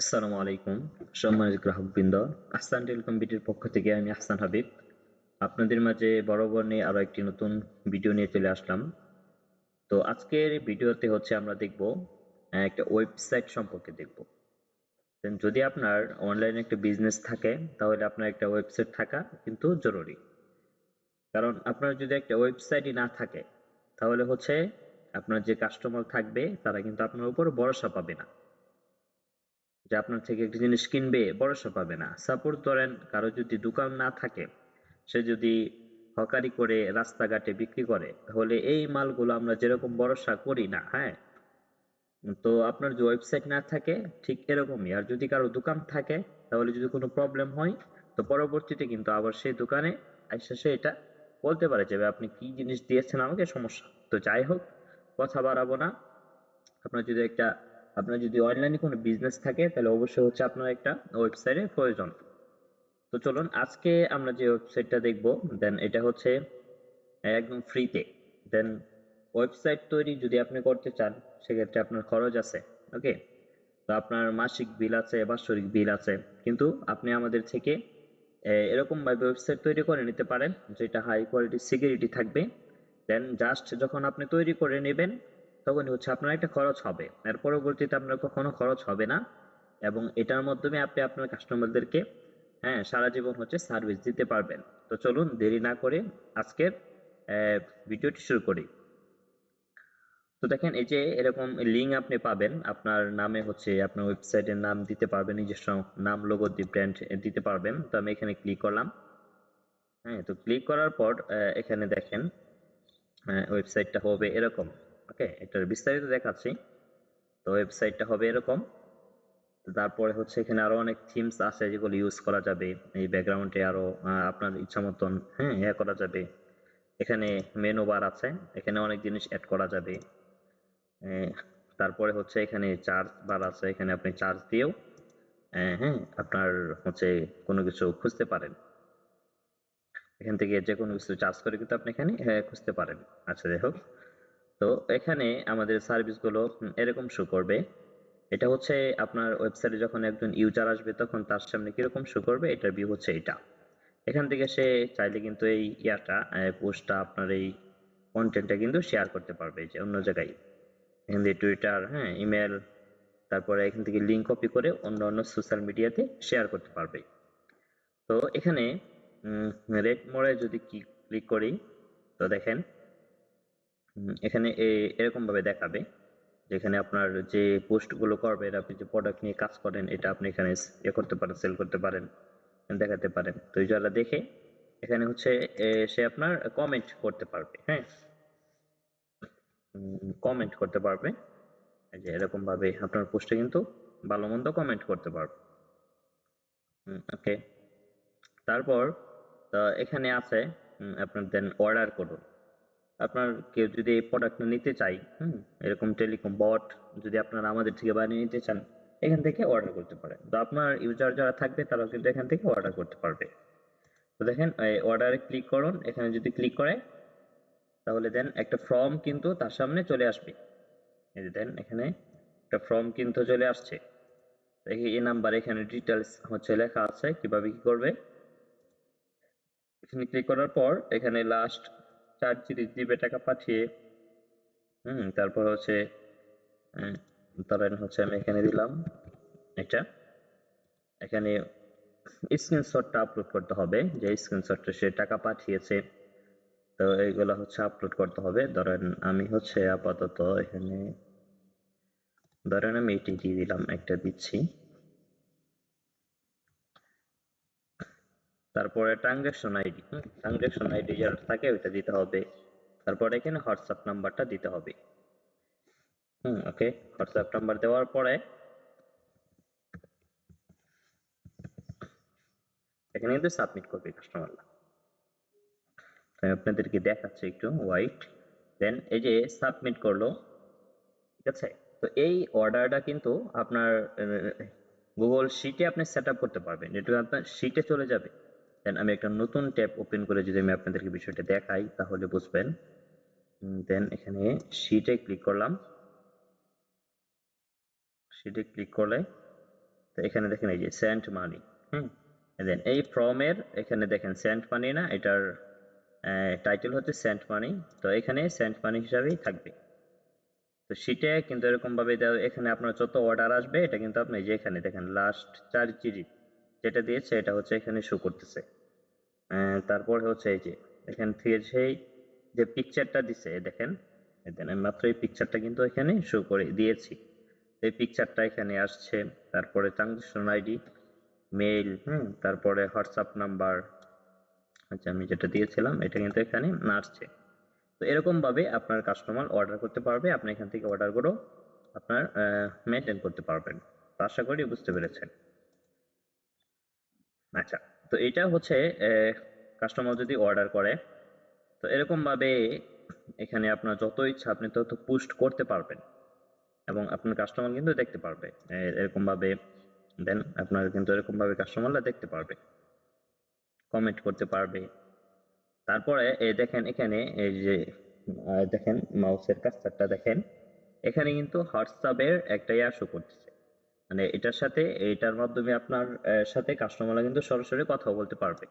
আসসালামু আলাইকুম, সম্মানিত গ্রাহকবৃন্দ। আহসান টেলিকম বিটির পক্ষ থেকে আমি আহসান হাবিব। আপনাদের মাঝে বরাবর নিয়ে আরও একটি নতুন ভিডিও নিয়ে চলে আসলাম। তো আজকের ভিডিওতে হচ্ছে আমরা দেখব একটা ওয়েবসাইট সম্পর্কে দেখব। যদি আপনার অনলাইনে একটা বিজনেস থাকে, তাহলে আপনার একটা ওয়েবসাইট থাকা কিন্তু জরুরি। কারণ আপনার যদি একটা ওয়েবসাইটই না থাকে, তাহলে হচ্ছে আপনার যে কাস্টমার থাকবে, তারা কিন্তু আপনার উপর ভরসা পাবে না। যে আপনার থেকে একটা জিনিস কিনবে, ভরসা পাবে না। সাপোজ ধরেন, কারও যদি দোকান না থাকে, সে যদি হকারি করে রাস্তাঘাটে বিক্রি করে, তাহলে এই মালগুলো আমরা যেরকম ভরসা করি না হ্যাঁ? তো আপনার যে ওয়েবসাইট না থাকে, ঠিক এরকমই। আর যদি কারও দোকান থাকে, তাহলে যদি কোনো প্রবলেম হয়, তো পরবর্তীতে কিন্তু আবার সেই দোকানে এসে সে এটা বলতে পারে যে, ভাই, আপনি কি জিনিস দিয়েছেন আমাকে? সমস্যা। তো যাই হোক, কথা বাড়াবো না। আপনার যদি একটা আপনার যদি অনলাইনে কোনো বিজনেস থাকে তাহলে অবশ্যই হচ্ছে আপনার একটা ওয়েবসাইটের প্রয়োজন। তো চলুন আজকে আমরা যে ওয়েবসাইটটা দেখব দেন এটা হচ্ছে একদম ফ্রিতে দেন ওয়েবসাইট তৈরি যদি আপনি করতে চান সেক্ষেত্রে আপনার খরচ আছে ওকে তো আপনার মাসিক বিল আছে বাৎসরিক বিল আছে কিন্তু আপনি আমাদের থেকে আহ, এরকম ভাবে ওয়েবসাইট তৈরি করে নিতে পারেন যেটা হাই কোয়ালিটি সিকিউরিটি থাকবে। দেন জাস্ট যখন আপনি তৈরি করে নেবেন তখন হচ্ছে আপনার একটা খরচ হবে। এর পরবর্তীতে আপনার কখনো খরচ হবে না এবং এটার মাধ্যমে আপনি আপনার কাস্টমারদেরকে হ্যাঁ সারা জীবন হচ্ছে সার্ভিস দিতে পারবেন। তো চলুন দেরি না করে আজকের ভিডিওটি শুরু করি। তো দেখেন এই যে এরকম লিঙ্ক আপনি পাবেন, আপনার নামে হচ্ছে আপনার ওয়েবসাইটের নাম দিতে পারবেন, নিজস্ব নাম লোগো ব্র্যান্ড দিতে পারবেন। তো আমি এখানে ক্লিক করলাম। হ্যাঁ তো ক্লিক করার পর এখানে দেখেন ওয়েবসাইটটা হবে এরকম। ওকে এটার বিস্তারিত দেখাচ্ছি। তো ওয়েবসাইটটা হবে এরকম। তারপরে হচ্ছে এখানে আরও অনেক থিমস আছে যেগুলো ইউজ করা যাবে। এই ব্যাকগ্রাউন্ডে আরও আপনার ইচ্ছা মতন হ্যাঁ ইয়ে করা যাবে। এখানে মেনু বার আছে। এখানে অনেক জিনিস অ্যাড করা যাবে। তারপরে হচ্ছে এখানে চার্জ বার আছে। এখানে আপনি চার্জ দিয়েও হ্যাঁ আপনার হচ্ছে কোনো কিছু খুঁজতে পারেন। এখান থেকে যে কোনো কিছু চার্জ করে কিন্তু আপনি এখানে খুঁজতে পারেন। আচ্ছা যাই হোক। তো এখানে আমাদের সার্ভিসগুলো এরকম শো করবে। এটা হচ্ছে আপনার ওয়েবসাইটে যখন একজন ইউজার আসবে, তখন তার সামনে কীরকম শো করবে? এটার ভিউ হচ্ছে এটা। এখান থেকে সে চাইলে কিন্তু এই ইয়াটা পোস্টটা, আপনার এই কন্টেন্টটা কিন্তু শেয়ার করতে পারবে যে অন্য জায়গায়। এখান থেকে টুইটার হ্যাঁ ইমেল তারপরে এখান থেকে লিঙ্ক কপি করে অন্য অন্য সোশ্যাল মিডিয়াতে শেয়ার করতে পারবে। তো এখানে রেড মোড়ে যদি ক্লিক করি, তো দেখেন উম, এখানে এ- এরকম ভাবে দেখাবে যেখানে আপনার যে পোস্টগুলো করবেন আপনি যে প্রোডাক্ট নিয়ে কাজ করেন এটা আপনি এখানে ইয়ে করতে পারেন সেল করতে পারেন দেখাতে পারেন। তো যারা দেখে এখানে হচ্ছে সে আপনার কমেন্ট করতে পারবে হ্যাঁ? কমেন্ট করতে পারবে। এই যে এরকম ভাবে আপনার পোস্টে কিন্তু ভালো মন্দ কমেন্ট করতে পারবে। ওকে তারপর তো এখানে আছে উম, আপনার দেন অর্ডার করুন। আপনার কেউ যদি এই প্রোডাক্ট নিতে চাই হুম, এরকম টেলিকম বট যদি আপনারা আমাদের থেকে বানিয়ে নিতে চান, এখান থেকে অর্ডার করতে পারেন। তো আপনার ইউজার যারা থাকবে, তারাও কিন্তু এখান থেকে অর্ডার করতে পারবে। তো দেখেন অর্ডারে ক্লিক করুন। এখানে যদি ক্লিক করে, তাহলে দেন একটা ফর্ম কিন্তু তার সামনে চলে আসবে। এই যে দেন এখানে একটা ফর্ম কিন্তু চলে আসছে। এই নাম্বার এখানে ডিটেলস হচ্ছে লেখা আছে, কীভাবে কি করবে? এখানে ক্লিক করার পর, এখানে লাস্ট চার দিবে টাকা পাঠিয়ে। হুম, তারপর হচ্ছে ধরেন হচ্ছে আমি এখানে দিলাম এটা। এখানে স্ক্রিনশটটা আপলোড করতে হবে, যে স্ক্রিনশটটা সে টাকা পাঠিয়েছে। তো এইগুলো হচ্ছে আপলোড করতে হবে। ধরেন আমি হচ্ছে আপাতত এখানে, ধরেন আমি এটি দিয়ে দিলাম, একটা দিচ্ছি। তারপরে ট্রানজাকশন আইডি ট্রানজাকশন আইডি যেটা থাকে ওইটা দিতে হবে। তারপরে এখানে হোয়াটসঅ্যাপ নাম্বারটা দিতে হবে। হুম ওকে হোয়াটসঅ্যাপ নাম্বার দেওয়ার পরে এখানে কিন্তু সাবমিট করবে কাস্টমাররা আমি আপনাদেরকে দেখাচ্ছি একটু হোয়াইট দেন এই যে সাবমিট করল, ঠিক আছে? তো এই অর্ডারটা কিন্তু আপনার গুগল শিটে আপনি সেট করতে পারবেন। যেটা আপনার শিটে চলে যাবে। দেন আমি একটা নতুন ট্যাব ওপেন করে যদি আমি আপনাদেরকে বিষয়টা দেখাই, তাহলে বুঝবেন। দেন এখানে শিটে ক্লিক করলাম। শিটে ক্লিক করলে তো এখানে দেখেন এই যে সেন্ট মানি হুম? দেন এই ফ্রমের এখানে দেখেন সেন্ট মানি না, এটার টাইটেল হচ্ছে সেন্ট মানি তো এখানে সেন্ট মানি হিসাবেই থাকবে। তো শীটে কিন্তু এরকমভাবে এখানে আপনার যত অর্ডার আসবে, এটা কিন্তু আপনি যে এখানে দেখেন লাস্ট চার জিডি যেটা দিয়েছে এটা হচ্ছে এখানে শো করতেছে। তারপর হচ্ছে এই যে, এখান থেকে সেই যে পিকচারটা দিছে দেখেন দেন মাত্র এই পিকচারটা কিন্তু এখানে শো করে দিয়েছি। এই পিকচারটা এখানে আসছে, তারপরে ট্রানজেকশন আইডি মেইল হুম, তারপরে হোয়াটসঅ্যাপ নাম্বার আচ্ছা আমি যেটা দিয়েছিলাম, এটা কিন্তু এখানে আসছে। তো এরকম ভাবে আপনার কাস্টমার অর্ডার করতে পারবে, আপনি এখান থেকে অর্ডারগুলো আপনার মেনটেন করতে পারবেন। আশা করি বুঝতে পেরেছেন। আচ্ছা তো এটা হচ্ছে কাস্টমার যদি অর্ডার করে, তো এরকম ভাবে এখানে আপনার যত ইচ্ছা আপনি তত পোস্ট করতে পারবেন এবং আপনার কাস্টমার কিন্তু দেখতে পারবে। এরকম ভাবে দেন আপনার কিন্তু এরকম ভাবে কাস্টমাররা দেখতে পারবে কমেন্ট করতে পারবে। তারপরে এই দেখেন এখানে এই যে দেখেন মাউসের কাজটা দেখেন, এখানে কিন্তু হোয়াটসঅ্যাপের একটা ইয়া শো করতেছে। মানে এটার সাথে, এটার মাধ্যমে আপনার সাথে কাস্টমাররা কিন্তু সরাসরি কথা বলতে পারবে।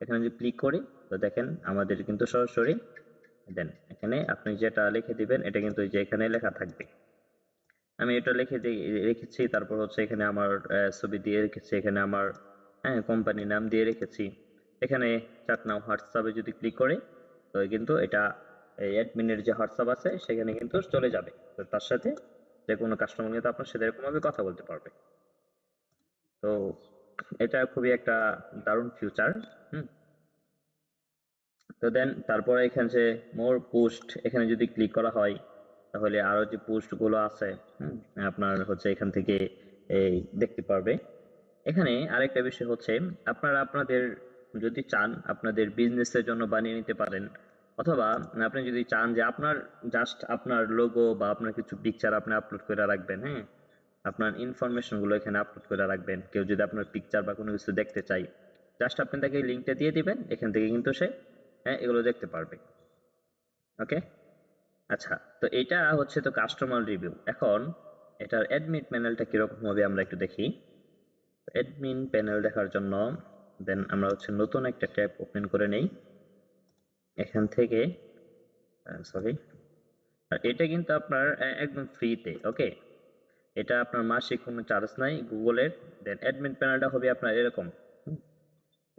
এখানে যদি ক্লিক করি, তো দেখেন আমাদের কিন্তু সরাসরি, দেন এখানে আপনি যেটা লিখে দিবেন, এটা কিন্তু যে এখানে লেখা থাকবে। আমি এটা লিখে রেখেছি, তারপর হচ্ছে এখানে আমার ছবি দিয়ে রেখেছি, এখানে আমার হ্যাঁ কোম্পানির নাম দিয়ে রেখেছি। এখানে চাট নাও হোয়াটসঅ্যাপে যদি ক্লিক করি, তো কিন্তু এটা অ্যাডমিনের যে হোয়াটসঅ্যাপ আছে, সেখানে কিন্তু চলে যাবে। তো তার সাথে যে কোনো কাস্টমার কিন্তু আপনার সাথে এরকম ভাবে কথা বলতে পারবে। তো এটা খুবই একটা দারুণ ফিউচার হুম। তো দেন তারপরে এখানে যে মোর পোস্ট এখানে যদি ক্লিক করা হয়, তাহলে আরও যে পোস্টগুলো আছে আপনার হচ্ছে এখান থেকে এই দেখতে পারবে। এখানে আরেকটা বিষয় হচ্ছে, আপনারা আপনাদের যদি চান আপনাদের বিজনেসের জন্য বানিয়ে নিতে পারেন অথবা আপনি যদি চান যে আপনার জাস্ট আপনার লোগো বা আপনার কিছু পিকচার আপনি আপলোড করে রাখবেন হ্যাঁ? আপনার ইনফরমেশনগুলো এখানে আপলোড করে রাখবেন। কেউ যদি আপনার পিকচার বা কোনো কিছু দেখতে চাই জাস্ট আপনি তাকে লিঙ্কটা দিয়ে দিবেন, এখান থেকে কিন্তু সে হ্যাঁ এগুলো দেখতে পারবে। ওকে আচ্ছা তো এটা হচ্ছে তো কাস্টমার রিভিউ এখন এটার অ্যাডমিট প্যানেলটা কীরকম হবে আমরা একটু দেখি। অ্যাডমিন প্যানেল দেখার জন্য দেন আমরা হচ্ছে নতুন একটা ট্যাব ওপেন করে নেই। এখান থেকে সরি এটা কিন্তু আপনার একদম ফ্রিতে ওকে এটা আপনার মাসিক কোনো চার্জ নাই, গুগলের দেন অ্যাডমিন প্যানেলটা হবে আপনার এরকম।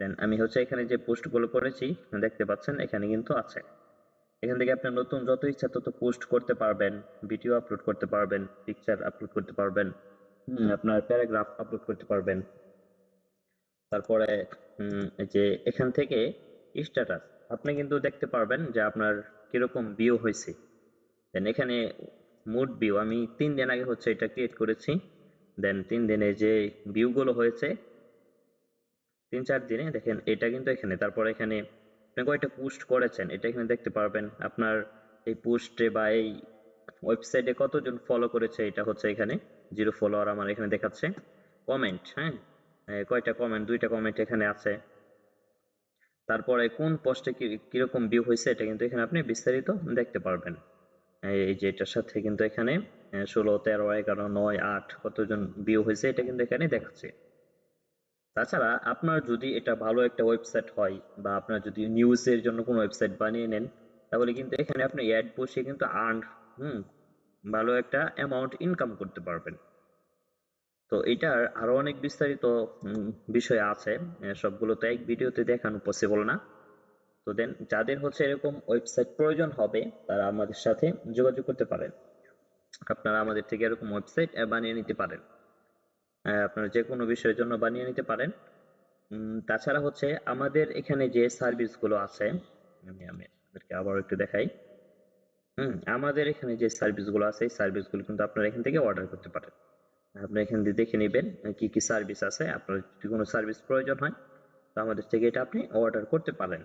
দেন আমি হচ্ছে এখানে যে পোস্টগুলো করেছি, দেখতে পাচ্ছেন, এখানে কিন্তু আছে। এখান থেকে আপনি নতুন যত ইচ্ছা তত পোস্ট করতে পারবেন ভিডিও আপলোড করতে পারবেন পিকচার আপলোড করতে পারবেন আপনার প্যারাগ্রাফ আপলোড করতে পারবেন। তারপরে যে এখান থেকে স্ট্যাটাস আপনি কিন্তু দেখতে পারবেন যে আপনার কীরকম ভিউ হয়েছে। দেন এখানে মুড ভিউ আমি তিন দিন আগে হচ্ছে এটা ক্রিয়েট করেছি। দেন তিন দিনে যে ভিউ গুলো হয়েছে, তিন চার দিনে দেখেন এটা কিন্তু এখানে। তারপর এখানে আপনি কয়টা পোস্ট করেছেন, এটা এখানে দেখতে পারবেন। আপনার এই পোস্টে বা এই ওয়েবসাইটে কতজন ফলো করেছে, এটা হচ্ছে এখানে। জিরো ফলোয়ার আমার এখানে দেখাচ্ছে। কমেন্ট হ্যাঁ? কয়টা কমেন্ট দুইটা কমেন্ট এখানে আছে। তারপরে কোন পোস্টে কীরকম ভিউ হয়েছে এটা কিন্তু এখানে আপনি বিস্তারিত দেখতে পারবেন। এই যে এটার সাথে কিন্তু এখানে ষোলো, তেরো, এগারো, নয়, আট কতজন ভিউ হয়েছে এটা কিন্তু এখানে দেখাচ্ছে। তাছাড়া আপনার যদি এটা ভালো একটা ওয়েবসাইট হয় বা আপনার যদি নিউজের জন্য কোনো ওয়েবসাইট বানিয়ে নেন, তাহলে কিন্তু এখানে আপনি অ্যাড বসিয়ে কিন্তু আর্ন হুম, ভালো একটা অ্যামাউন্ট ইনকাম করতে পারবেন। তো এটার আরও অনেক বিস্তারিত বিষয় আছে। সবগুলো তো এক ভিডিওতে দেখানো পসিবল না। তো দেন, যাদের হচ্ছে এরকম ওয়েবসাইট প্রয়োজন হবে, তারা আমাদের সাথে যোগাযোগ করতে পারেন। আপনারা আমাদের থেকে এরকম ওয়েবসাইট বানিয়ে নিতে পারেন। আপনারা যে কোনো বিষয়ের জন্য বানিয়ে নিতে পারেন। তাছাড়া হচ্ছে আমাদের এখানে যে সার্ভিসগুলো আছে, আমি আমি আপনাদেরকে আবার একটু দেখাই। হুম আমাদের এখানে যে সার্ভিসগুলো আছে, এই সার্ভিসগুলো কিন্তু আপনারা এখান থেকে অর্ডার করতে পারেন। আপনি এখান দিয়ে দেখে নেবেন কি কি সার্ভিস আছে। আপনার যদি কোনো সার্ভিস প্রয়োজন হয়, তো আমাদের থেকে এটা আপনি অর্ডার করতে পারেন।